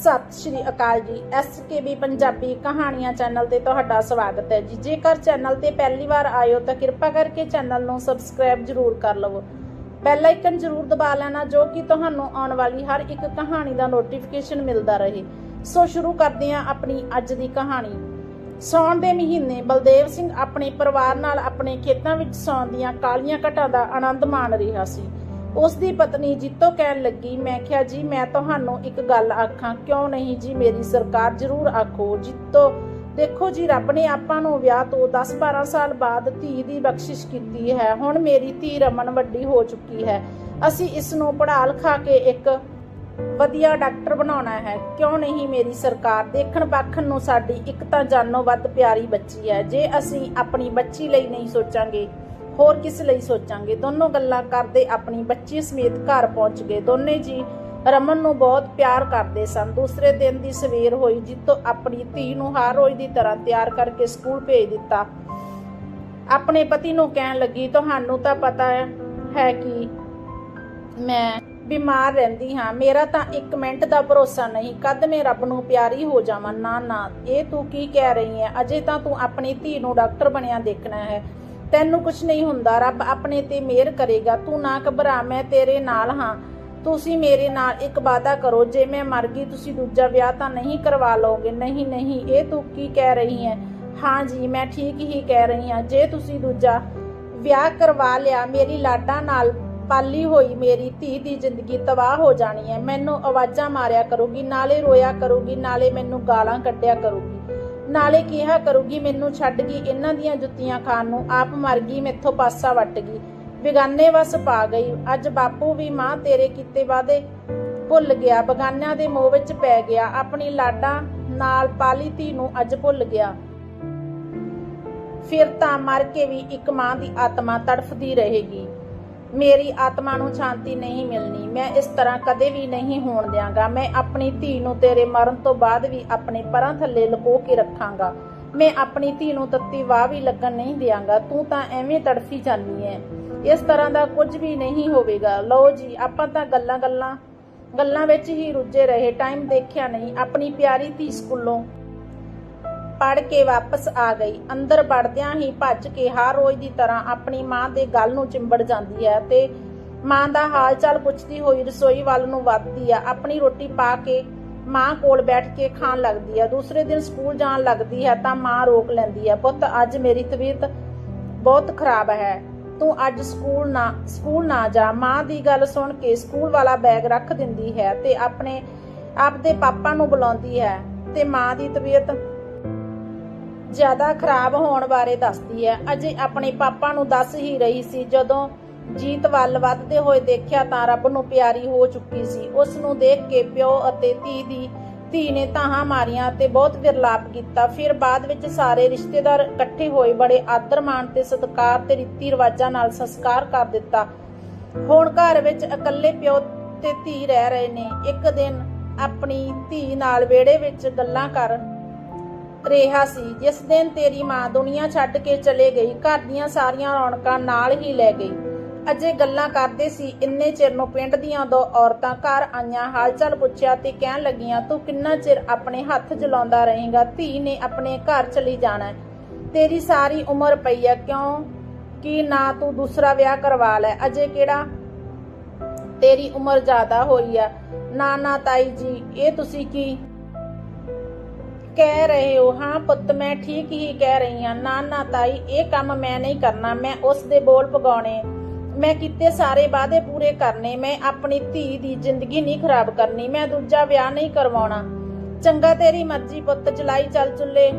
ਸਤਿ ਸ਼੍ਰੀ ਅਕਾਲ ਜੀ। ਐਸਕੇਬੀ ਪੰਜਾਬੀ ਕਹਾਣੀਆਂ ਚੈਨਲ ਤੇ ਤੁਹਾਡਾ ਸਵਾਗਤ ਹੈ ਜੀ। ਜੇਕਰ ਚੈਨਲ ਤੇ ਪਹਿਲੀ ਵਾਰ ਆਏ ਤਾਂ ਕਿਰਪਾ ਕਰਕੇ ਚੈਨਲ ਨੂੰ ਸਬਸਕ੍ਰਾਈਬ ਜ਼ਰੂਰ ਕਰ ਲਵੋ। ਬੈਲ ਆਈਕਨ ਜ਼ਰੂਰ ਦਬਾ ਲੈਣਾ, ਜੋ ਕਿ ਤੁਹਾਨੂੰ ਆਉਣ ਵਾਲੀ ਹਰ ਇੱਕ ਕਹਾਣੀ ਦਾ ਨੋਟੀਫਿਕੇਸ਼ਨ ਮਿਲਦਾ ਰਹੇ। ਸੋ ਸ਼ੁਰੂ ਕਰਦੇ ਹਾਂ ਆਪਣੀ ਅੱਜ ਦੀ ਕਹਾਣੀ। ਸੌਣ ਦੇ ਮਹੀਨੇ ਬਲਦੇਵ ਸਿੰਘ ਆਪਣੇ ਪਰਿਵਾਰ ਨਾਲ ਆਪਣੇ ਖੇਤਾਂ ਵਿੱਚ ਸੌਣ ਦੀਆਂ ਕਾਲੀਆਂ ਘਟਾਂ ਦਾ ਆਨੰਦ ਮਾਣ ਰਿਹਾ ਸੀ। ਉਸ ਦੀ ਪਤਨੀ ਜੀਤੋ ਕਹਿਣ ਲੱਗੀ, ਮੈਂ ਕਿਹਾ ਜੀ, ਮੈਂ ਤੁਹਾਨੂੰ ਇੱਕ ਗੱਲ ਆਖਾਂ। ਕਿਉਂ ਨਹੀਂ ਜੀ? ਮੇਰੀ ਸਰਕਾਰ ਜ਼ਰੂਰ ਆਖੋ। ਜੀਤੋ, ਦੇਖੋ ਜੀ, ਰੱਬ ਨੇ ਆਪਾਂ ਨੂੰ ਵਿਆਹ ਤੋਂ 10-12 ਸਾਲ ਬਾਅਦ ਧੀ ਦੀ ਬਖਸ਼ਿਸ਼ ਕੀਤੀ ਹੈ। ਹੁਣ ਮੇਰੀ ਧੀ ਰਮਨ ਵੱਡੀ ਹੋ ਚੁੱਕੀ ਹੈ। ਅਸੀਂ ਇਸ ਨੂੰ ਪੜ੍ਹਾ ਲਿਖਾ ਕੇ ਇੱਕ ਵਧੀਆ ਡਾਕਟਰ ਬਣਾਉਣਾ ਹੈ। ਕਿਉਂ ਨਹੀਂ ਮੇਰੀ ਸਰਕਾਰ? ਦੇਖਣ ਪੱਖਣ ਨੂੰ ਸਾਡੀ ਇੱਕ ਤਾਂ ਜਾਨੋਂ ਵੱਧ ਪਿਆਰੀ ਬੱਚੀ ਹੈ। ਜੇ ਅਸੀਂ ਆਪਣੀ ਬੱਚੀ ਲਈ ਨਹੀਂ ਸੋਚਾਂਗੇ ਹੋਰ ਕਿਸ ਲਈ ਸੋਚਾਂਗੇ? ਦੋਨੋਂ ਗੱਲਾਂ ਕਰਦੇ ਆਪਣੀ ਬੱਚੀ ਸਮੇਤ ਘਰ ਪਹੁੰਚ ਗਏ। ਦੋਨੇ ਜੀ ਰਮਨ ਨੂੰ ਬਹੁਤ ਪਿਆਰ ਕਰਦੇ ਸਨ। ਦੂਸਰੇ ਦਿਨ ਦੀ ਸਵੇਰ ਹੋਈ ਜਿੱਤੋਂ ਆਪਣੀ ਧੀ ਨੂੰ ਹਰ ਰੋਜ਼ ਦੀ ਤਰ੍ਹਾਂ ਤਿਆਰ ਕਰਕੇ ਸਕੂਲ ਭੇਜ ਦਿੱਤਾ। ਆਪਣੇ ਪਤੀ ਨੂੰ ਕਹਿਣ ਲੱਗੀ, ਤੁਹਾਨੂੰ ਤਾਂ ਪਤਾ ਹੈ ਕਿ ਮੈਂ ਬਿਮਾਰ ਰਹਿੰਦੀ ਹਾਂ। ਮੇਰਾ ਤਾਂ ਇੱਕ ਮਿੰਟ ਦਾ ਭਰੋਸਾ ਨਹੀਂ। ਕਦ ਮੈਂ ਰੱਬ ਨੂੰ ਪਿਆਰੀ ਹੋ ਜਾਵਾਂ? ਨਾ ਨਾ, ਇਹ ਤੂੰ ਕੀ ਕਹਿ ਰਹੀ ਹੈ? ਅਜੇ ਤਾਂ ਤੂੰ ਆਪਣੀ ਧੀ ਨੂੰ ਡਾਕਟਰ ਬਣਿਆ ਦੇਖਣਾ ਹੈ। ਤੈਨੂੰ ਕੁਝ ਨਹੀਂ ਹੁੰਦਾ, ਰੱਬ ਆਪਣੇ ਤੇ ਮਿਹਰ ਕਰੇਗਾ, ਤੂੰ ਨਾ ਘਬਰਾ, ਮੈਂ ਤੇਰੇ ਨਾਲ ਹਾਂ। ਤੁਸੀਂ ਮੇਰੇ ਨਾਲ ਇੱਕ ਵਾਅਦਾ ਕਰੋ, ਜੇ ਮੈਂ ਮਰ ਗਈ, ਤੁਸੀਂ ਦੂਜਾ ਵਿਆਹ ਤਾਂ ਨਹੀਂ ਕਰਵਾ ਲਓਗੇ। ਨਹੀਂ ਨਹੀਂ, ਇਹ ਤੂੰ ਕੀ ਕਹਿ ਰਹੀ ਹੈ? ਹਾਂ ਜੀ, ਮੈਂ ਠੀਕ ਹੀ ਕਹਿ ਰਹੀ ਹਾਂ, ਜੇ ਤੁਸੀਂ ਦੂਜਾ ਵਿਆਹ ਕਰਵਾ ਲਿਆ, ਮੇਰੀ ਲਾਡਾਂ ਨਾਲ ਪਾਲੀ ਹੋਈ ਮੇਰੀ ਧੀ ਦੀ ਜ਼ਿੰਦਗੀ ਤਬਾਹ ਹੋ ਜਾਣੀ ਹੈ। ਮੈਨੂੰ ਆਵਾਜ਼ਾਂ ਮਾਰਿਆ ਕਰੂਗੀ, ਨਾਲੇ ਰੋਇਆ ਕਰੂਗੀ, ਨਾਲੇ ਮੈਨੂੰ ਗਾਲਾਂ ਕੱਢਿਆ ਕਰੂਗੀ। ਨਾਲੇ ਕਿਹਾ ਕਰੂਗੀ, ਮੈਨੂੰ ਛੱਡ ਗਈ, ਇਹਨਾਂ ਦੀਆਂ ਜੁੱਤੀਆਂ ਖਾਣ ਨੂੰ। ਆਪ ਮਰ ਗਈ, ਮੈਥੋਂ ਪਾਸਾ ਵੱਟ ਗਈ। ਬਿਗਾਨੇ ਵਸ ਪਾ ਗਈ। ਅੱਜ ਬਾਪੂ ਵੀ ਮਾਂ ਤੇਰੇ ਕੀਤੇ ਵਾਦੇ ਭੁੱਲ ਗਿਆ। ਬਗਾਨਿਆਂ ਦੇ ਮੋਹ ਵਿੱਚ ਪੈ ਗਿਆ। ਆਪਣੀ ਲਾਡਾਂ ਨਾਲ ਪਾਲੀ ਧੀ ਨੂੰ ਅੱਜ ਭੁੱਲ ਗਿਆ। ਫਿਰ ਤਾਂ ਮਰ ਕੇ ਵੀ ਇੱਕ ਮਾਂ ਦੀ ਆਤਮਾ ਤੜਫਦੀ ਰਹੇਗੀ। ਮੇਰੀ ਆਤਮਾ ਨੂੰ ਸ਼ਾਂਤੀ ਨਹੀਂ ਮਿਲਣੀ। ਮੈਂ ਇਸ ਤਰ੍ਹਾਂ ਕਦੇ ਵੀ ਨਹੀਂ ਹੋਣ ਦਿਆਂਗਾ। ਮੈਂ ਆਪਣੀ ਧੀ ਨੂੰ ਤੇਰੇ ਮਰਨ ਤੋਂ ਬਾਅਦ ਵੀ ਆਪਣੇ ਪਰਾਂ ਥੱਲੇ ਲੁਕੋ ਕੇ ਰੱਖਾਂਗਾ। ਮੈਂ ਆਪਣੀ ਧੀ ਨੂੰ ਤੱਤੀ ਵਾਹ ਵੀ ਲੱਗਣ ਨਹੀਂ ਦਿਆਂਗਾ। ਤੂੰ ਤਾਂ ਐਵੇਂ ਤੜਫੀ ਜਾਂਦੀ ਐ। ਇਸ ਤਰ੍ਹਾਂ ਦਾ ਕੁਝ ਵੀ ਨਹੀਂ ਹੋਵੇਗਾ। ਲਓ ਜੀ, ਆਪਾਂ ਤਾਂ ਗੱਲਾਂ ਗੱਲਾਂ ਗੱਲਾਂ ਵਿੱਚ ਹੀ ਰੁੱਝੇ ਰਹੇ। ਟਾਈਮ ਦੇਖਿਆ ਨਹੀਂ। ਆਪਣੀ ਪਿਆਰੀ ਧੀ ਸਕੂਲੋਂ ਪੜ ਕੇ ਵਾਪਸ ਆ ਗਈ। ਅੰਦਰ ਵੜਦਿਆਂ ਹੀ ਭੱਜ ਕੇ ਹਰ ਰੋਜ਼ ਦੀ ਤਰ੍ਹਾਂ ਆਪਣੀ ਮਾਂ ਦੇ ਗਲ ਨੂੰ ਚਿੰਬੜ ਜਾਂਦੀ ਹੈ ਤੇ ਮਾਂ ਦਾ ਹਾਲ ਚਾਲ ਪੁੱਛਦੀ ਹੋਈ ਰਸੋਈ ਵੱਲ ਨੂੰ ਵੱਧਦੀ ਆ। ਆਪਣੀ ਰੋਟੀ ਪਾ ਕੇ ਮਾਂ ਕੋਲ ਬੈਠ ਕੇ ਖਾਣ ਲੱਗਦੀ ਆ। ਦੂਸਰੇ ਦਿਨ ਸਕੂਲ ਜਾਣ ਲੱਗਦੀ ਹੈ ਤਾਂ ਮਾਂ ਰੋਕ ਲੈਂਦੀ ਆ, ਪੁੱਤ, ਅੱਜ ਮੇਰੀ ਤਬੀਅਤ ਬਹੁਤ ਖਰਾਬ ਹੈ। ਤੂੰ ਅੱਜ ਸਕੂਲ ਨਾ ਸਕੂਲ ਨਾ ਜਾ। ਮਾਂ ਦੀ ਗੱਲ ਸੁਣ ਕੇ ਸਕੂਲ ਵਾਲਾ ਬੈਗ ਰੱਖ ਦਿੰਦੀ ਹੈ ਤੇ ਆਪਣੇ ਆਪ ਦੇ ਪਾਪਾ ਨੂੰ ਬੁਲਾਉਂਦੀ ਹੈ ਤੇ ਮਾਂ ਦੀ ਤਬੀਅਤ ਜ਼ਿਆਦਾ ਖਰਾਬ ਹੋਣ ਬਾਰੇ ਦੱਸਦੀ ਹੈ। ਅਜੇ ਆਪਣੇ ਪਾਪਾ ਨੂੰ ਦੱਸ ਹੀ ਰਹੀ ਸੀ। ਜਦੋਂ ਜੀਤ ਵੱਲ ਵੱਧਦੇ ਹੋਏ ਦੇਖਿਆ ਤਾਂ ਰੱਬ ਨੂੰ ਪਿਆਰੀ ਹੋ ਚੁੱਕੀ ਸੀ। ਉਸ ਨੂੰ ਦੇਖ ਕੇ ਪਿਓ ਅਤੇ ਧੀ ਦੀ ਧੀ ਨੇ ਤਾਹਾਂ ਮਾਰੀਆਂ ਤੇ ਬਹੁਤ ਵਿਰਲਾਪ ਕੀਤਾ। ਫਿਰ ਬਾਅਦ ਵਿੱਚ ਸਾਰੇ ਰਿਸ਼ਤੇਦਾਰ ਇਕੱਠੇ ਹੋਏ। ਬੜੇ ਆਦਰ ਮਾਣ ਤੇ ਸਤਿਕਾਰ ਤੇ ਰੀਤੀ ਰਿਵਾਜਾਂ ਨਾਲ ਸੰਸਕਾਰ ਕਰ ਦਿੱਤਾ। ਹੁਣ ਘਰ ਵਿੱਚ ਇਕੱਲੇ ਪਿਓ ਤੇ ਧੀ ਰਹਿ ਰਹੇ ਨੇ। ਇੱਕ ਦਿਨ ਆਪਣੀ ਧੀ ਨਾਲ ਵਿਹੜੇ ਵਿੱਚ ਗੱਲਾਂ ਕਰ ਰਿਹਾ ਸੀ, ਜਿਸ ਦਿਨ ਤੇਰੀ ਮਾਂ ਦੁਨੀਆ ਛੱਡ ਕੇ ਚਲੇ ਗਈ, ਘਰ ਦੀਆਂ ਸਾਰੀਆਂ ਰੌਣਕਾਂ ਨਾਲ ਹੀ ਲੈ ਗਈ। ਅਜੇ ਗੱਲਾਂ ਕਰਦੇ ਸੀ, ਇੰਨੇ ਚਿਰ ਨੂੰ ਪਿੰਡ ਦੀਆਂ ਦੋ ਔਰਤਾਂ ਘਰ ਆਈਆਂ, ਹਾਲਚਾਲ ਪੁੱਛਿਆ ਤੇ ਕਹਿਣ ਲੱਗੀਆਂ, ਤੂੰ ਕਿੰਨਾ ਚਿਰ ਆਪਣੇ ਹੱਥ ਜਲਾਉਂਦਾ ਰਹੇਂਗਾ? ਧੀ ਨੇ ਆਪਣੇ ਘਰ ਚਲੀ ਜਾਣਾ ਤੇਰੀ ਸਾਰੀ ਉਮਰ ਪਈ ਆ ਕਿਉਂ? ਕਿ ਨਾ ਤੂੰ ਦੂਸਰਾ ਵਿਆਹ ਕਰਵਾ ਲੈ? ਅਜੇ ਕਿਹੜਾ ਤੇਰੀ ਉਮਰ ਜ਼ਿਆਦਾ ਹੋਈ ਆ ਨਾ ਨਾ ਤਾਈ ਜੀ, ਇਹ ਤੁਸੀਂ ਕੀ ਕਹਿ ਰਹੇ ਹੋ, ਹਾਂ ਪੁੱਤ, ਮੈਂ ਠੀਕ ਹੀ ਕਹਿ ਰਹੀ ਹਾਂ। ਨਾ ਨਾ ਤਾਈ, ਇਹ ਕੰਮ ਮੈਂ ਨਹੀਂ ਕਰਨਾ, ਮੈਂ ਉਸ ਦੇ ਬੋਲ ਪਗਾਉਣੇ ਮੈਂ ਕੀਤੇ ਸਾਰੇ ਵਾਅਦੇ ਪੂਰੇ ਕਰਨੇ, ਮੈਂ ਆਪਣੀ ਧੀ ਦੀ ਜ਼ਿੰਦਗੀ ਨਹੀਂ ਖਰਾਬ ਕਰਨੀ, ਮੈਂ ਦੂਜਾ ਵਿਆਹ ਨਹੀਂ ਕਰਵਾਉਣਾ। ਚੰਗਾ ਤੇਰੀ ਮਰਜ਼ੀ ਪੁੱਤ, ਚਲਾਈ ਚੱਲ ਚੁੱਲੇ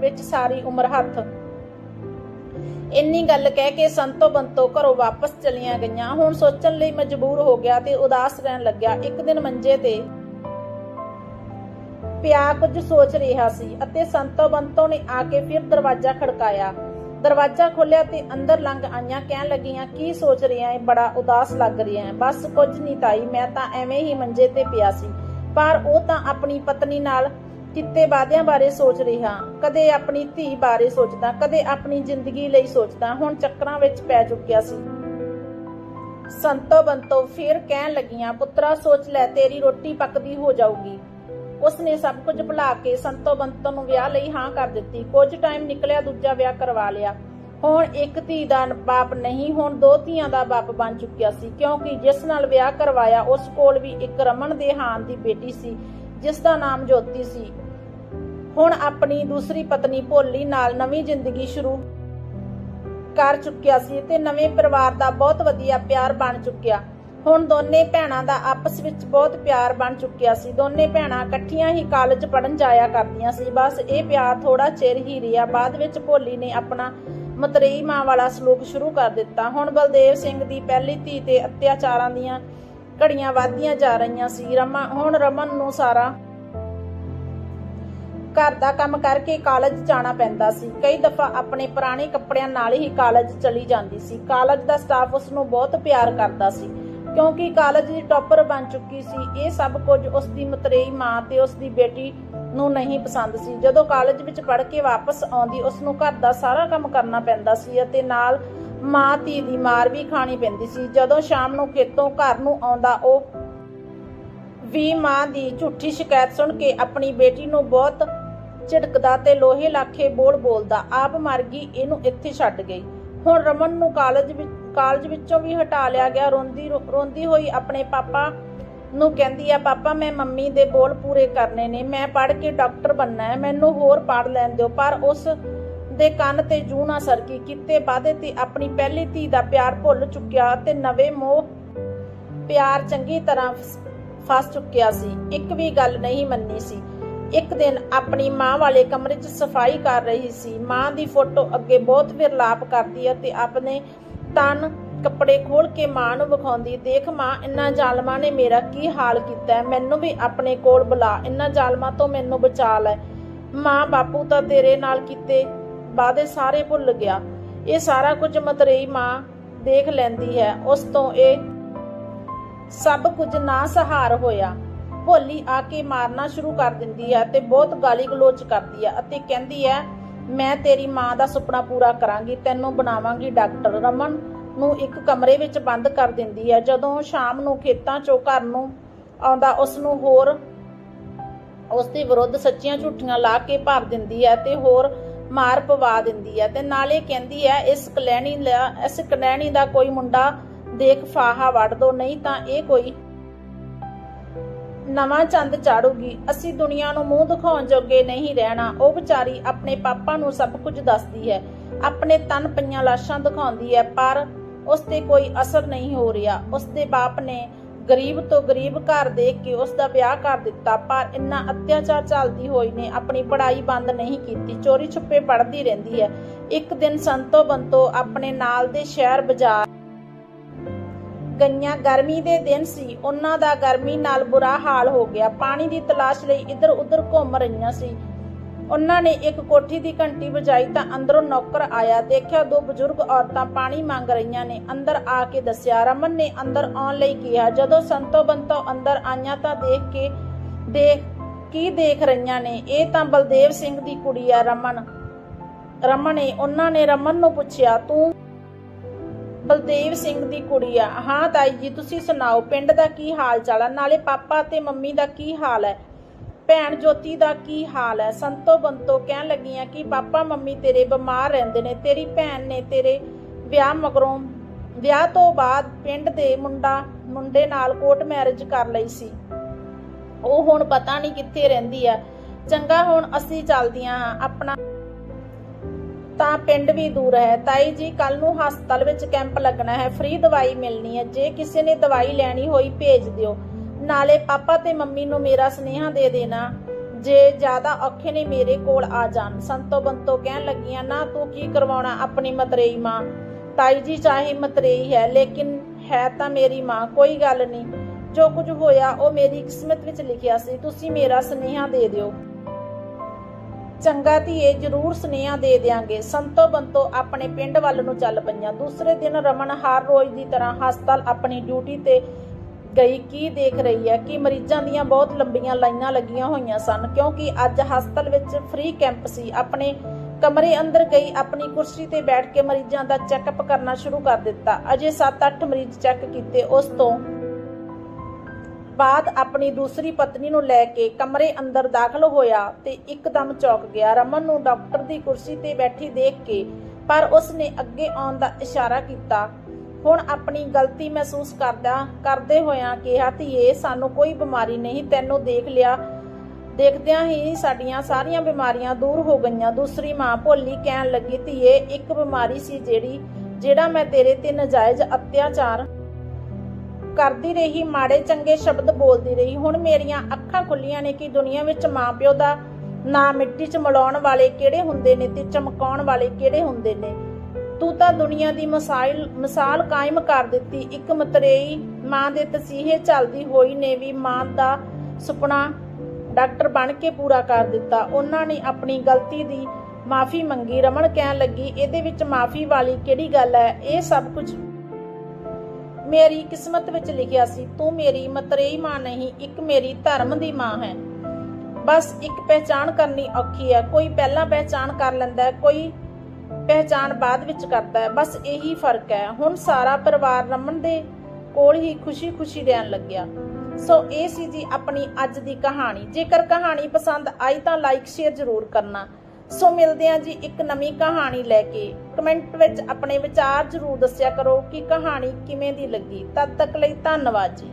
ਵਿੱਚ ਸਾਰੀ ਉਮਰ ਹੱਥ। ਇੰਨੀ ਗੱਲ ਕਹਿ ਕੇ ਸੰਤੋ ਬੰਤੋ ਘਰੋਂ ਵਾਪਸ ਚਲੀਆਂ ਗਈਆਂ। ਹੁਣ ਸੋਚਣ ਲਈ ਮਜਬੂਰ ਹੋ ਗਿਆ ਤੇ ਉਦਾਸ ਰਹਿਣ ਲੱਗਿਆ। ਇੱਕ ਦਿਨ ਮੰਜੇ ਤੇ ਪਿਆ ਕੁਝ ਸੋਚ ਰਿਹਾ ਸੀ ਅਤੇ ਸੰਤੋ ਬੰਤੋ ਨੇ ਆ ਕੇ ਫਿਰ ਦਰਵਾਜ਼ਾ ਖੜਕਾਇਆ। ਦਰਵਾਜ਼ਾ ਖੋਲਿਆ ਤੇ ਅੰਦਰ ਲੰਘ ਆਈਆਂ, ਕਹਿਣ ਲੱਗੀਆਂ, ਕੀ ਸੋਚ ਰਿਹਾ ਹੈ ਬੜਾ ਉਦਾਸ ਲੱਗ ਰਿਹਾ ਹੈ ਬਸ ਕੁਝ ਨਹੀਂ ਤਾਈ, ਮੈਂ ਤਾਂ ਐਵੇਂ ਹੀ ਮੰਜੇ ਤੇ ਪਿਆ ਸੀ। ਪਰ ਉਹ ਤਾਂ ਆਪਣੀ ਪਤਨੀ ਨਾਲ ਕਿਤੇ ਵਾਅਦਿਆਂ ਬਾਰੇ ਸੋਚ ਰਿਹਾ। ਕਦੇ ਆਪਣੀ ਧੀ ਬਾਰੇ ਸੋਚਦਾ, ਕਦੇ ਆਪਣੀ ਜ਼ਿੰਦਗੀ ਲਈ ਸੋਚਦਾ। ਹੁਣ ਚੱਕਰਾਂ ਵਿੱਚ ਪੈ ਚੁੱਕਿਆ ਸੀ। ਸੰਤੋ ਬੰਤੋ ਫਿਰ ਕਹਿਣ ਲੱਗੀਆਂ, ਪੁੱਤਰਾ, ਸੋਚ ਲੈ, ਤੇਰੀ ਰੋਟੀ ਪੱਕਦੀ ਹੋ ਜਾਊਗੀ। ਉਸਨੇ ਸਭ ਕੁਝ ਭੁਲਾ ਕੇ ਸੰਤੋ ਬੰਤੋ ਨੂੰ ਵਿਆਹ ਲਈ ਹਾਂ ਕਰ ਦਿੱਤੀ। ਕੁਝ ਟਾਈਮ ਨਿਕਲਿਆ, ਦੂਜਾ ਵਿਆਹ ਕਰਵਾ ਲਿਆ। ਹੁਣ ਇੱਕ ਧੀ ਦਾ ਬਾਪ ਨਹੀਂ, ਹੁਣ ਦੋ ਧੀਆਂ ਦਾ ਬਾਪ ਬਣ ਚੁੱਕਿਆ ਸੀ। ਕਿਉਂਕਿ ਜਿਸ ਨਾਲ ਵਿਆਹ ਕਰਵਾਇਆ, ਉਸ ਕੋਲ ਵੀ ਇੱਕ ਰਮਨ ਦੇ ਹਾਨ ਦੀ ਬੇਟੀ ਸੀ, ਜਿਸ ਦਾ ਨਾਮ ਜੋਤੀ ਸੀ। ਹੁਣ ਆਪਣੀ ਦੂਸਰੀ ਪਤਨੀ ਭੋਲੀ ਨਾਲ ਨਵੀਂ ਜ਼ਿੰਦਗੀ ਸ਼ੁਰੂ ਕਰ ਚੁੱਕਿਆ ਸੀ ਤੇ ਨਵੇਂ ਪਰਿਵਾਰ ਦਾ ਬਹੁਤ ਵਧੀਆ ਪਿਆਰ ਬਣ ਚੁੱਕਿਆ। ਹੁਣ ਦੋਨੇ ਭੈਣਾਂ ਦਾ ਆਪਸ ਵਿੱਚ ਬਹੁਤ ਪਿਆਰ ਬਣ ਚੁੱਕਿਆ ਸੀ। ਦੋਨੇ ਭੈਣਾਂ ਇਕੱਠੀਆਂ ਹੀ ਕਾਲਜ ਪੜਨ ਜਾਇਆ ਕਰਦੀਆਂ ਸੀ। ਬਸ ਇਹ ਪਿਆਰ ਥੋੜਾ ਚਿਰ ਹੀ ਰਿਹਾ। ਬਾਅਦ ਵਿੱਚ ਭੋਲੀ ਨੇ ਆਪਣਾ ਮਤਰੇਈ ਮਾਂ ਵਾਲਾ ਸਲੂਕ ਸ਼ੁਰੂ ਕਰ ਦਿੱਤਾ। ਹੁਣ ਬਲਦੇਵ ਸਿੰਘ ਦੀ ਪਹਿਲੀ ਧੀ ਤੇ ਅਤਿਆਚਾਰਾਂ ਦੀਆਂ ਘੜੀਆਂ ਵਾਧੀਆਂ ਜਾ ਰਹੀਆਂ ਸੀ। ਰਮਾ ਹੁਣ ਰਮਨ ਨੂੰ ਸਾਰਾ ਘਰ ਦਾ ਕੰਮ ਕਰਕੇ ਕਾਲਜ ਜਾਣਾ ਪੈਂਦਾ ਸੀ। ਕਈ ਦਫਾ ਆਪਣੇ ਪੁਰਾਣੇ ਕੱਪੜਿਆਂ ਨਾਲ ਹੀ ਕਾਲਜ ਚਲੀ ਜਾਂਦੀ ਸੀ। ਕਾਲਜ ਦਾ ਸਟਾਫ ਉਸ ਨੂੰ ਬਹੁਤ ਪਿਆਰ ਕਰਦਾ ਸੀ। ਕਿਉਂਕਿ ਕਾਲਜ ਦੀ ਟੌਪਰ ਬਣ ਚੁੱਕੀ ਸੀ, ਇਹ ਸਭ ਕੁਝ ਉਸ ਦੀ ਮਤਰੇਈ ਮਾਂ ਤੇ ਉਸ ਦੀ ਬੇਟੀ ਨੂੰ ਨਹੀਂ ਪਸੰਦ ਸੀ। ਜਦੋਂ ਕਾਲਜ ਵਿੱਚ ਪੜ੍ਹ ਕੇ ਵਾਪਸ ਆਉਂਦੀ ਉਸ ਨੂੰ ਘਰ ਦਾ ਸਾਰਾ ਕੰਮ ਕਰਨਾ ਪੈਂਦਾ ਸੀ ਅਤੇ ਨਾਲ ਮਾਂ ਧੀ ਦੀ ਮਾਰ ਵੀ ਖਾਣੀ ਪੈਂਦੀ ਸੀ। ਜਦੋਂ ਸ਼ਾਮ ਨੂੰ ਖੇਤੋਂ ਘਰ ਨੂੰ ਆਉਂਦਾ, ਉਹ ਵੀ ਮਾਂ ਦੀ ਝੂਠੀ ਸ਼ਿਕਾਇਤ ਸੁਣ ਕੇ ਆਪਣੀ ਬੇਟੀ ਨੂੰ ਬਹੁਤ ਝਿੜਕਦਾ ਤੇ ਲੋਹੇ ਲਾਖੇ ਬੋਲ ਬੋਲਦਾ, ਆਪ ਮਰ ਗਈ, ਇਹਨੂੰ ਇੱਥੇ ਛੱਡ ਗਈ। ਹੁਣ ਰਮਨ ਨੂੰ ਕਾਲਜ ਵਿੱਚ ਕਾਲਜ ਵਿੱਚੋਂ ਵੀ ਹਟਾ ਲਿਆ ਗਿਆ। ਰੋਂਦੀ ਰੋਂਦੀ ਹੋਈ ਆਪਣੇ ਪਾਪਾ ਨੂੰ ਕਹਿੰਦੀ ਆ, ਪਾਪਾ, ਮੈਂ ਮੰਮੀ ਦੇ ਬੋਲ ਪੂਰੇ ਕਰਨੇ ਨੇ। ਮੈਂ ਪੜ੍ਹ ਕੇ ਡਾਕਟਰ ਬਣਨਾ ਹੈ। ਮੈਨੂੰ ਹੋਰ ਪੜ ਲੈਣ ਦਿਓ। ਪਰ ਉਸ ਦੇ ਕੰਨ ਤੇ ਜੂ ਨਾ ਸਰਕੀ। ਕਿਤੇ ਵਾਦੇ ਤੇ ਆਪਣੀ ਪਹਿਲੀ ਧੀ ਦਾ ਪਿਆਰ ਭੁੱਲ ਚੁੱਕਿਆ ਤੇ ਨਵੇਂ ਮੋਹ ਪਿਆਰ ਚੰਗੀ ਤਰ੍ਹਾਂ ਫਸ ਚੁੱਕਿਆ ਸੀ। ਇੱਕ ਵੀ ਗੱਲ ਨਹੀਂ ਮੰਨੀ ਸੀ। ਇੱਕ ਦਿਨ ਆਪਣੀ ਮਾਂ ਵਾਲੇ ਕਮਰੇ 'ਚ ਸਫ਼ਾਈ ਕਰ ਰਹੀ ਸੀ। ਮਾਂ ਦੀ ਫੋਟੋ ਅੱਗੇ ਬਹੁਤ ਵਿਰਲਾਪ ਕਰਦੀ ਹੈ ਤੇ ਆਪਣੇ ਤਨ ਕੱਪੜੇ ਖੋਲ ਕੇ ਮਾਂ ਨੂੰ ਵਿਖਾਉਂਦੀ, ਦੇਖ ਮਾਂ ਇੰਨਾ ਜ਼ਾਲਮਾਂ ਨੇ ਮੇਰਾ ਕੀ ਹਾਲ ਕੀਤਾ ਹੈ? ਮੈਨੂੰ ਵੀ ਆਪਣੇ ਕੋਲ ਬੁਲਾ ਇੰਨਾ ਜ਼ਾਲਮਾਂ ਤੋਂ ਮੈਨੂੰ ਬਚਾ ਲੈ। ਮਾਂ, ਬਾਪੂ ਤਾਂ ਤੇਰੇ ਨਾਲ ਕੀਤੇ ਵਾਦੇ ਸਾਰੇ ਭੁੱਲ ਗਿਆ। ਇਹ ਸਾਰਾ ਕੁਝ ਮਤਰੇਈ ਮਾਂ, ਦੇਖ ਲੈਂਦੀ ਹੈ। ਉਸ ਤੋਂ ਇਹ ਸਭ ਕੁਝ ਨਾ ਸਹਾਰ ਹੋਇਆ। ਭੋਲੀ ਆ ਕੇ ਮਾਰਨਾ ਸ਼ੁਰੂ ਕਰ ਦਿੰਦੀ ਹੈ ਤੇ ਬਹੁਤ ਗਾਲੀ ਗਲੋਚ ਕਰਦੀ ਹੈ ਅਤੇ ਕਹਿੰਦੀ ਹੈ ਮੈਂ ਤੇਰੀ ਮਾਂ ਦਾ ਸੁਪਨਾ ਪੂਰਾ ਕਰਾਂਗੀ, ਤੈਨੂੰ ਬਣਾਵਾਂਗੀ ਡਾਕਟਰ ਰਮਨ ਨੂੰ ਇੱਕ ਕਮਰੇ ਵਿੱਚ ਬੰਦ ਕਰ ਦਿੰਦੀ ਹੈ। ਜਦੋਂ ਸ਼ਾਮ ਨੂੰ ਖੇਤਾਂ ਚੋਂ ਘਰ ਨੂੰ ਆਉਂਦਾ, ਉਸ ਨੂੰ ਹੋਰ ਉਸ ਦੇ ਵਿਰੁੱਧ ਸੱਚੀਆਂ ਝੂਠੀਆਂ ਲਾ ਕੇ ਭਰ ਦਿੰਦੀ ਹੈ ਤੇ ਹੋਰ ਮਾਰ ਪਵਾ ਦਿੰਦੀ ਹੈ ਤੇ ਨਾਲੇ ਕਹਿੰਦੀ ਹੈ, ਇਸ ਕਲੈਣੀ ਦਾ ਇਸ ਕਲੈਣੀ ਦਾ ਕੋਈ ਮੁੰਡਾ ਦੇਖ ਫਾਹਾ ਵੱਢ ਦੋ, ਨਹੀਂ ਤਾਂ ਇਹ ਕੋਈ ਨਵਾਂ ਚੰਦ ਚਾੜੂਗੀ। ਅਸੀਂ ਦੁਨੀਆ ਨੂੰ ਮੂੰਹ ਦਿਖਾਉਣ ਜੋਗੇ ਨਹੀਂ ਰਹਿਣਾ। ਉਹ ਵਿਚਾਰੀ ਆਪਣੇ ਪਾਪਾ ਨੂੰ ਸਭ ਕੁਝ ਦੱਸਦੀ ਹੈ। ਆਪਣੇ ਤਨ ਪਈਆਂ ਲਾਸ਼ਾਂ ਦਿਖਾਉਂਦੀ ਹੈ, ਪਰ ਉਸ ਤੇ ਕੋਈ ਅਸਰ ਨਹੀਂ ਹੋ ਰਿਹਾ। ਉਸ ਦੇ ਬਾਪ ਨੇ ਗਰੀਬ ਤੋਂ ਗਰੀਬ ਘਰ ਦੇਖ ਕੇ ਉਸ ਦਾ ਵਿਆਹ ਕਰ ਦਿੱਤਾ, ਪਰ ਇੰਨਾ ਅਤਿਆਚਾਰ ਚੱਲਦੀ ਹੋਈ ਨੇ ਆਪਣੀ ਪੜ੍ਹਾਈ ਬੰਦ ਨਹੀਂ ਕੀਤੀ। ਚੋਰੀ ਛੁਪੇ ਪੜ੍ਹਦੀ ਰਹਿੰਦੀ ਹੈ। ਇੱਕ ਦਿਨ ਸੰਤੋ ਬੰਤੋ ਆਪਣੇ ਨਾਲ ਦੇ ਸ਼ਹਿਰ ਬਾਜ਼ਾਰ ਗਈਆਂ ਗਰਮੀ ਦੇ ਦਿਨ ਸੀ, ਉਹਨਾਂ ਦਾ ਗਰਮੀ ਨਾਲ ਬੁਰਾ ਹਾਲ ਹੋ ਗਿਆ। ਪਾਣੀ ਦੀ ਤਲਾਸ਼ ਲਈ ਇੱਧਰ ਉੱਧਰ ਘੁੰਮ ਰਹੀਆਂ ਸੀ। ਉਹਨਾਂ ਨੇ ਇੱਕ ਕੋਠੀ ਦੀ ਘੰਟੀ ਵਜਾਈ ਤਾਂ ਅੰਦਰੋਂ ਨੌਕਰ ਆਇਆ। ਦੇਖਿਆ ਦੋ ਬਜ਼ੁਰਗ ਔਰਤਾਂ ਪਾਣੀ ਮੰਗ ਰਹੀਆਂ ਨੇ। ਅੰਦਰ ਆ ਕੇ ਦੱਸਿਆ, ਰਮਨ ਨੇ ਅੰਦਰ ਆਉਣ ਲਈ ਕਿਹਾ। ਜਦੋਂ ਸੰਤੋ ਬੰਤੋ ਅੰਦਰ ਆਈਆਂ ਤਾਂ ਦੇਖ ਕੇ, ਦੇਖ, ਕੀ ਦੇਖ ਰਹੀਆਂ ਨੇ? ਇਹ ਤਾਂ ਬਲਦੇਵ ਸਿੰਘ ਦੀ ਕੁੜੀ ਆ, ਰਮਨ। ਰਮਨ ਨੇ, ਉਹਨਾਂ ਨੇ ਰਮਨ ਨੂੰ ਪੁੱਛਿਆ, ਤੂੰ ਬਲਦੇਵ ਸਿੰਘ ਦੀ ਕੁੜੀ ਆ। ਹਾਂ ਤਾਈ ਜੀ, ਤੁਸੀਂ ਸੁਣਾਓ, ਪਿੰਡ ਦਾ ਕੀ ਹਾਲ ਚਾਲ ਆ? ਨਾਲੇ ਪਾਪਾ ਤੇ ਮੰਮੀ ਦਾ ਕੀ ਹਾਲ ਹੈ ਭੈਣ ਜੋਤੀ ਦਾ ਕੀ ਹਾਲ ਹੈ ਸੰਤੋ ਬੰਤੋ ਕਹਿਣ ਲੱਗੀਆਂ ਕਿ ਪਾਪਾ ਮੰਮੀ ਤੇਰੇ ਬਿਮਾਰ ਰਹਿੰਦੇ ਨੇ, ਤੇਰੀ ਭੈਣ ਨੇ ਤੇਰੇ ਵਿਆਹ ਮਗਰੋਂ, ਵਿਆਹ ਤੋਂ ਬਾਅਦ ਪਿੰਡ ਦੇ ਮੁੰਡਾ, ਮੁੰਡੇ ਨਾਲ ਕੋਰਟ ਮੈਰਿਜ ਕਰ ਲਈ ਸੀ। ਉਹ ਹੁਣ ਪਤਾ ਨਹੀਂ ਕਿੱਥੇ ਰਹਿੰਦੀ ਆ। ਚੰਗਾ ਹੁਣ ਅਸੀਂ ਚੱਲਦੀਆਂ ਹਾਂ ਆਪਣਾ ਤਾਂ ਪਿੰਡ ਵੀ ਦੂਰ ਹੈ। ਤਾਈ ਜੀ ਕੱਲ ਨੂੰ ਹਸਪਤਾਲ ਵਿੱਚ ਕੈਂਪ ਲੱਗਣਾ ਹੈ। ਫ੍ਰੀ ਦਵਾਈ ਮਿਲਣੀ ਹੈ। ਜੇ ਕਿਸੇ ਨੇ ਦਵਾਈ ਲੈਣੀ ਹੋਈ, ਭੇਜ ਦਿਓ। ਨਾਲੇ ਪਾਪਾ ਤੇ ਮੰਮੀ ਨੂੰ ਮੇਰਾ ਸਨੇਹਾ ਦੇ ਦੇਣਾ। ਜੇ ਜ਼ਿਆਦਾ ਔਖੇ ਨੇ ਮੇਰੇ ਕੋਲ ਆ ਜਾਣ। ਸੰਤੋ ਬੰਤੋ ਕਹਿਣ ਲੱਗੀਆਂ, ਨਾ ਤੂੰ ਕੀ ਕਰਵਾਉਣਾ ਆਪਣੀ ਮਤਰੇਈ ਮਾਂ? ਤਾਈ ਜੀ, ਚਾਹੇ ਮਤਰੇਈ ਹੈ, ਲੇਕਿਨ ਹੈ ਤਾਂ ਮੇਰੀ ਮਾਂ, ਕੋਈ ਗੱਲ ਨਹੀਂ। ਜੋ ਕੁਝ ਹੋਇਆ, ਉਹ ਮੇਰੀ ਕਿਸਮਤ ਵਿੱਚ ਲਿਖਿਆ ਸੀ। ਤੁਸੀਂ ਮੇਰਾ ਸੁਨੇਹਾ ਦੇ ਦਿਓ। ਚੰਗਾ ਧੀਏ ਜਰੂਰ ਸੁਨੇਹਾ ਦੇ ਦਿਆਂਗੇ। ਸੰਤੋ ਬੰਤੋ ਆਪਣੇ ਪਿੰਡ ਵੱਲ ਨੂੰ ਚੱਲ ਪਈਆਂ। ਦੂਸਰੇ ਦਿਨ ਰਮਨ ਹਰ ਰੋਜ਼ ਦੀ ਤਰ੍ਹਾਂ ਹਸਪਤਾਲ ਆਪਣੀ ਡਿਊਟੀ ਤੇ ਗਈ। ਕੀ ਦੇਖ ਰਹੀ ਹੈ? ਕਿ ਮਰੀਜ਼ਾਂ ਦੀਆਂ ਬਹੁਤ ਲੰਬੀਆਂ ਲਾਈਨਾਂ ਲੱਗੀਆਂ ਹੋਈਆਂ ਸਨ? ਕਿਉਂਕਿ ਅੱਜ ਹਸਪਤਾਲ ਵਿੱਚ ਫ੍ਰੀ ਕੈਂਪ ਸੀ। ਆਪਣੇ ਕਮਰੇ ਅੰਦਰ ਗਈ, ਆਪਣੀ ਕੁਰਸੀ ਤੇ ਬੈਠ ਕੇ ਮਰੀਜ਼ਾਂ ਦਾ ਚੈੱਕਅਪ ਕਰਨਾ ਸ਼ੁਰੂ ਕਰ ਦਿੱਤਾ। ਅਜੇ 7-8 ਮਰੀਜ਼ ਚੈੱਕ ਕੀਤੇ। ਉਸ ਤੋਂ ਬਾਅਦ ਆਪਣੀ ਦੂਸਰੀ ਪਤਨੀ ਨੂੰ ਲੈ ਕੇ ਕਮਰੇ ਅੰਦਰ ਦਾਖਲ ਹੋਇਆ ਤੇ ਇੱਕਦਮ ਚੌਕ ਗਿਆ। ਰਮਨ ਨੂੰ ਡਾਕਟਰ ਦੀ ਕੁਰਸੀ ਤੇ ਬੈਠੀ ਦੇਖ ਕੇ, ਪਰ ਉਸ ਨੇ ਅੱਗੇ ਆਉਣ ਦਾ ਇਸ਼ਾਰਾ ਕੀਤਾ। ਹੁਣ ਆਪਣੀ ਗਲਤੀ ਮਹਿਸੂਸ ਕਰਦਾ, ਕਰਦੇ ਹੋਇਆਂ ਕਿਹਾ, ਧੀਏ, ਸਾਨੂੰ ਕੋਈ ਬਿਮਾਰੀ ਨਹੀਂ, ਤੈਨੂੰ ਦੇਖ ਲਿਆ। ਦੇਖਦਿਆਂ ਹੀ ਸਾਡੀਆਂ ਸਾਰੀਆਂ ਬਿਮਾਰੀਆਂ ਦੂਰ ਹੋ ਗਈਆਂ। ਦੂਸਰੀ ਮਾਂ ਭੋਲੀ ਕਹਿਣ ਲੱਗੀ, ਧੀਏ, ਇੱਕ ਬਿਮਾਰੀ ਸੀ ਜਿਹੜੀ, ਜਿਹੜਾ ਮੈਂ ਤੇਰੇ ਤੇ ਨਜਾਇਜ਼ ਅਤਿਆਚਾਰ ਕਰਦੀ ਰਹੀ, ਮਾੜੇ ਚੰਗੇ ਸ਼ਬਦ ਬੋਲਦੀ ਰਹੀ। ਹੁਣ ਮੇਰੀਆਂ ਅੱਖਾਂ ਖੁੱਲੀਆਂ ਨੇ ਕਿ ਦੁਨੀਆ ਵਿੱਚ ਮਾਪਿਓ ਦਾ ਨਾ ਮਿੱਟੀ 'ਚ ਮਿਲਾਉਣ ਵਾਲੇ ਕਿਹੜੇ ਹੁੰਦੇ ਨੇ ਤੇ ਚਮਕਾਉਣ ਵਾਲੇ ਕਿਹੜੇ ਹੁੰਦੇ ਨੇ? ਤੂੰ ਤਾਂ ਦੁਨੀਆ ਦੀ ਮਿਸਾਲ ਮਿਸਾਲ ਕਾਇਮ ਕਰ ਦਿੱਤੀ। ਇੱਕ ਮਤਰੇਈ ਮਾਂ ਦੇ ਤਸੀਹੇ ਚੱਲਦੀ ਹੋਈ ਨੇ ਵੀ ਮਾਂ ਦਾ ਸੁਪਨਾ ਡਾਕਟਰ ਬਣ ਕੇ ਪੂਰਾ ਕਰ ਦਿੱਤਾ। ਉਹਨਾਂ ਨੇ ਆਪਣੀ ਗਲਤੀ ਦੀ ਮਾਫੀ ਮੰਗੀ। ਰਮਨ ਕਹਿਣ ਲੱਗੀ, ਇਹਦੇ ਵਿੱਚ ਮਾਫੀ ਵਾਲੀ ਕਿਹੜੀ ਗੱਲ ਹੈ? ਇਹ ਸਭ ਕੁਝ ਮੇਰੀ ਕਿਸਮਤ ਵਿੱਚ ਲਿਖਿਆ ਸੀ, ਤੂੰ ਮੇਰੀ ਮਤਰੇਈ ਮਾਂ ਨਹੀਂ, ਇੱਕ ਮੇਰੀ ਧਰਮ ਦੀ ਮਾਂ ਹੈ। ਬਸ ਇੱਕ ਪਹਿਚਾਣ ਕਰਨੀ ਔਖੀ ਹੈ, ਕੋਈ ਪਹਿਲਾਂ ਪਹਿਚਾਨ ਕਰ ਲੈਂਦਾ ਹੈ, ਕੋਈ ਪਹਿਚਾਣ ਬਾਅਦ ਵਿੱਚ ਕਰਦਾ ਹੈ, ਬਸ ਇਹੀ ਫ਼ਰਕ ਹੈ। ਹੁਣ ਸਾਰਾ ਪਰਿਵਾਰ ਰਮਨ ਦੇ ਕੋਲ ਹੀ ਖੁਸ਼ੀ-ਖੁਸ਼ੀ ਰਹਿਣ ਲੱਗਿਆ। ਸੋ ਇਹ ਸੀ ਜੀ ਆਪਣੀ ਅੱਜ ਦੀ ਕਹਾਣੀ। ਜੇਕਰ ਕਹਾਣੀ ਪਸੰਦ ਆਈ ਤਾਂ ਲਾਈਕ ਸ਼ੇਅਰ ਜ਼ਰੂਰ ਕਰਨਾ। ਸੋ ਮਿਲਦੇ ਹਾਂ ਜੀ ਇੱਕ ਨਵੀਂ ਕਹਾਣੀ ਲੈ ਕੇ। ਕਮੈਂਟ ਵਿੱਚ ਆਪਣੇ ਵਿਚਾਰ ਜ਼ਰੂਰ ਦੱਸਿਆ ਕਰੋ ਕਿ ਕਹਾਣੀ ਕਿਵੇਂ ਦੀ ਲੱਗੀ। ਤਦ ਤੱਕ ਲਈ ਧੰਨਵਾਦ ਜੀ।